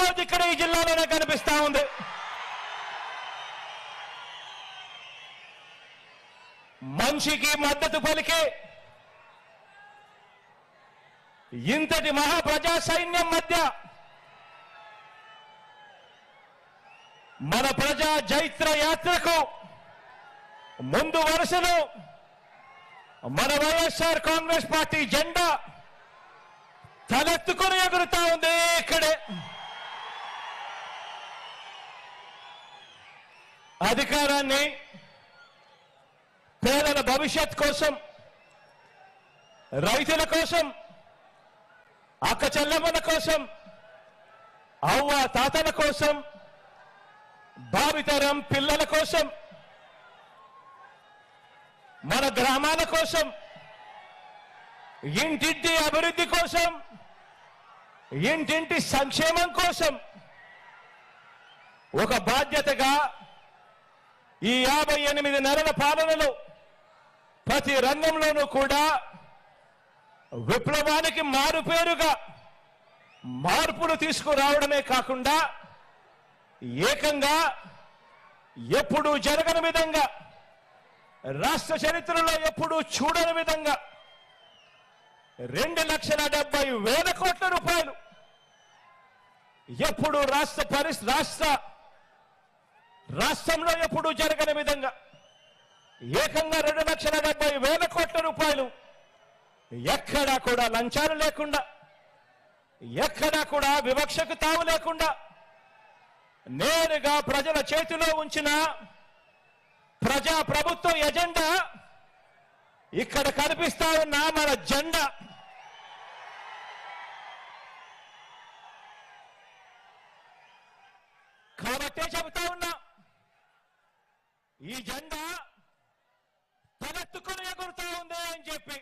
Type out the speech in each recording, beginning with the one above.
రోజు ఇక్కడ ఈ జిల్లాలోనే కనిపిస్తా ఉంది. మనిషికి మద్దతు పలికి ఇంతటి మహాప్రజా సైన్యం మధ్య మన ప్రజా జైత్ర యాత్రకు ముందు వరుసలో మన వైఎస్ఆర్ కాంగ్రెస్ పార్టీ జెండా తలెత్తుకొని ఎగురుతా ఉంది ఇక్కడే. అధికారాన్ని పేదల భవిష్యత్ కోసం రైతుల కోసం అక్క చెల్లెమ్మల కోసం అవ్వ తాతల కోసం భావితరం పిల్లల కోసం మన గ్రామాల కోసం ఇంటింటి అభివృద్ధి కోసం ఇంటింటి సంక్షేమం కోసం ఒక బాధ్యతగా ఈ యాభై ఎనిమిది నెలల పాలనలో ప్రతి రంగంలోనూ కూడా విప్లవానికి మారుపేరుగా మార్పులు తీసుకురావడమే కాకుండా ఏకంగా ఎప్పుడూ జరగని విధంగా రాష్ట్ర చరిత్రలో ఎప్పుడూ చూడని విధంగా రెండు లక్షల డెబ్బై వేల కోట్ల రూపాయలు ఎప్పుడు రాష్ట్ర పరిస్ రాష్ట్ర రాష్ట్రంలో ఎప్పుడు జరగని విధంగా ఏకంగా రెండు లక్షల డెబ్బై వేల కోట్ల రూపాయలు ఎక్కడా కూడా లంచాలు లేకుండా ఎక్కడా కూడా వివక్షకు తావు లేకుండా నేరుగా ప్రజల చేతిలో ఉంచిన ప్రజా ప్రభుత్వం ఎజెండా ఇక్కడ కనిపిస్తా ఉన్న మన జెండా. కాబట్టే చెబుతా ఉన్నా ఈ జెండా తలెత్తుకుని ఎగురుతా ఉంది అని చెప్పి.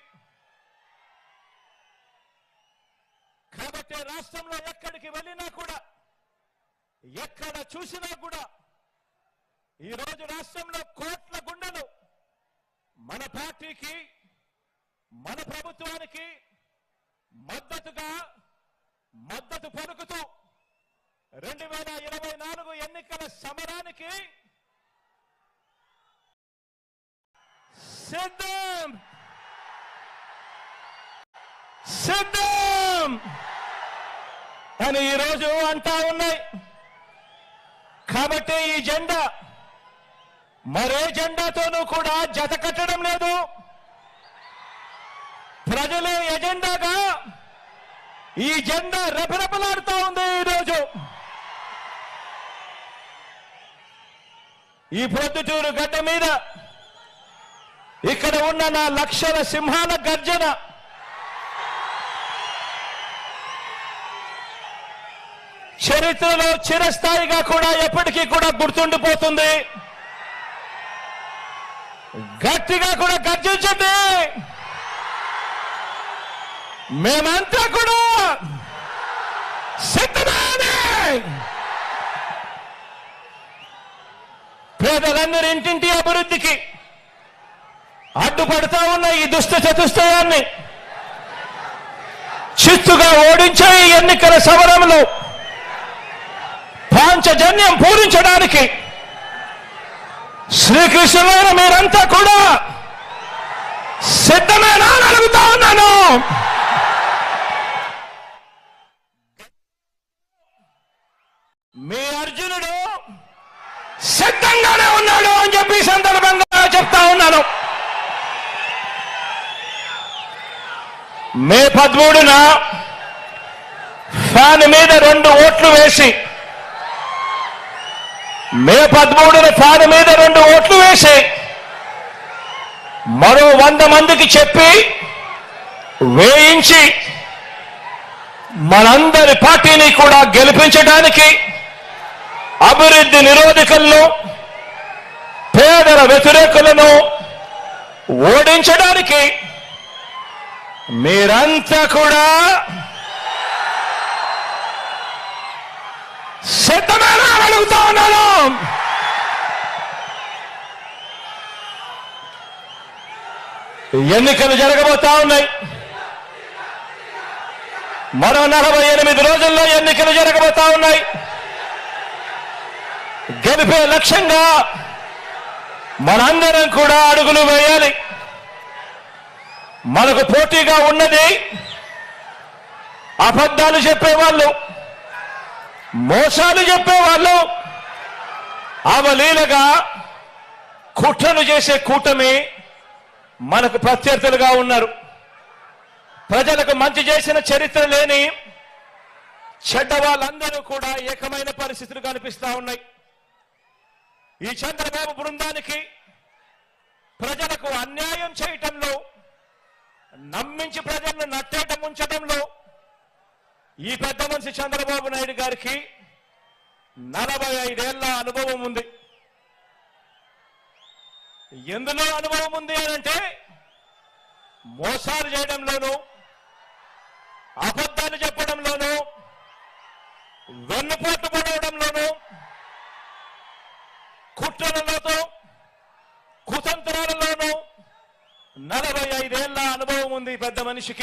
కాబట్టి రాష్ట్రంలో ఎక్కడికి వెళ్ళినా కూడా ఎక్కడ చూసినా కూడా ఈ రోజు రాష్ట్రంలో కోట్ల గుండెలు మన పార్టీకి మన ప్రభుత్వానికి మద్దతుగా మద్దతు పలుకుతూ రెండు వేల ఇరవై నాలుగు ఎన్నికల సమరానికి సిద్ధం సిద్ధం అని ఈరోజు అంటా ఉన్నాయి. కాబట్టి ఈ జెండా మరే జెండాతోనూ కూడా జత కట్టడం లేదు. ప్రజలు ఎజెండాగా ఈ జెండా రెపరెపలాడుతూ ఉంది ఈరోజు ఈ పొద్దుటూరు గడ్డ మీద ఇక్కడ ఉన్న నా లక్షల సింహాల గర్జన. చరిత్రలో చిరస్థాయిగా కూడా ఎప్పటికీ కూడా గుర్తుండిపోతుంది. గట్టిగా కూడా గర్జించండి. మేమంతా కూడా సిద్ధమే పేదలందరి ఇంటింటి అభివృద్ధికి అడ్డుపడతా ఉన్న ఈ దుష్ట చతుష్టయాన్ని. చిత్తుగా ఓడించే ఈ ఎన్నికల సమరంలో పాంచజన్యం పూరించడానికి శ్రీకృష్ణులైన మీరంతా కూడా సిద్ధమేనా అడుగుతా ఉన్నాను. మీ అర్జునుడు సిద్ధంగానే ఉన్నాడు అని చెప్పి సందర్భంగా చెప్తా ఉన్నాను. మే పదమూడున ఫ్యాన్ మీద రెండు ఓట్లు వేసి మే పదమూడున ఫ్యాన్ మీద రెండు ఓట్లు వేసి మరో వంద మందికి చెప్పి వేయించి మనందరి పార్టీని కూడా గెలిపించడానికి అభివృద్ధి నిరోధకులను పేదల వ్యతిరేకులను ఓడించడానికి మీరంతా కూడా సిద్ధమైన అడుగుతా ఉన్నాను. ఎన్నికలు జరగబోతా ఉన్నాయి. మరో నలభై ఎనిమిది రోజుల్లో ఎన్నికలు జరగబోతా ఉన్నాయి. గెలిపే లక్ష్యంగా మనందరం కూడా అడుగులు వేయాలి. మనకు పోటీగా ఉన్నది అబద్ధాలు చెప్పేవాళ్ళు మోసాలు చెప్పేవాళ్ళు అవలీలగా కుట్రలు చేసే కూటమి మనకు ప్రత్యర్థులుగా ఉన్నారు. ప్రజలకు మంచి చేసిన చరిత్ర లేని చెడ్డ వాళ్ళందరూ కూడా ఏకమైన పరిస్థితులు కనిపిస్తా ఉన్నాయి. ఈ చంద్రబాబు బృందానికి ప్రజలకు అన్యాయం చేయటంలో నమ్మించి ప్రజలను నట్టేట ముంచడంలో ఈ పెద్ద మనిషి చంద్రబాబు నాయుడు గారికి నలభై ఐదేళ్ళ అనుభవం ఉంది. ఎందులో అనుభవం ఉంది అని అంటే మోసాలు చేయడంలోనూ అబద్ధాలు చెప్పడంలోనూ వెన్నుపోటు పడవడంలోనూ కుట్రలతో నలభై ఐదేళ్ళ అనుభవం ఉంది పెద్ద మనిషికి.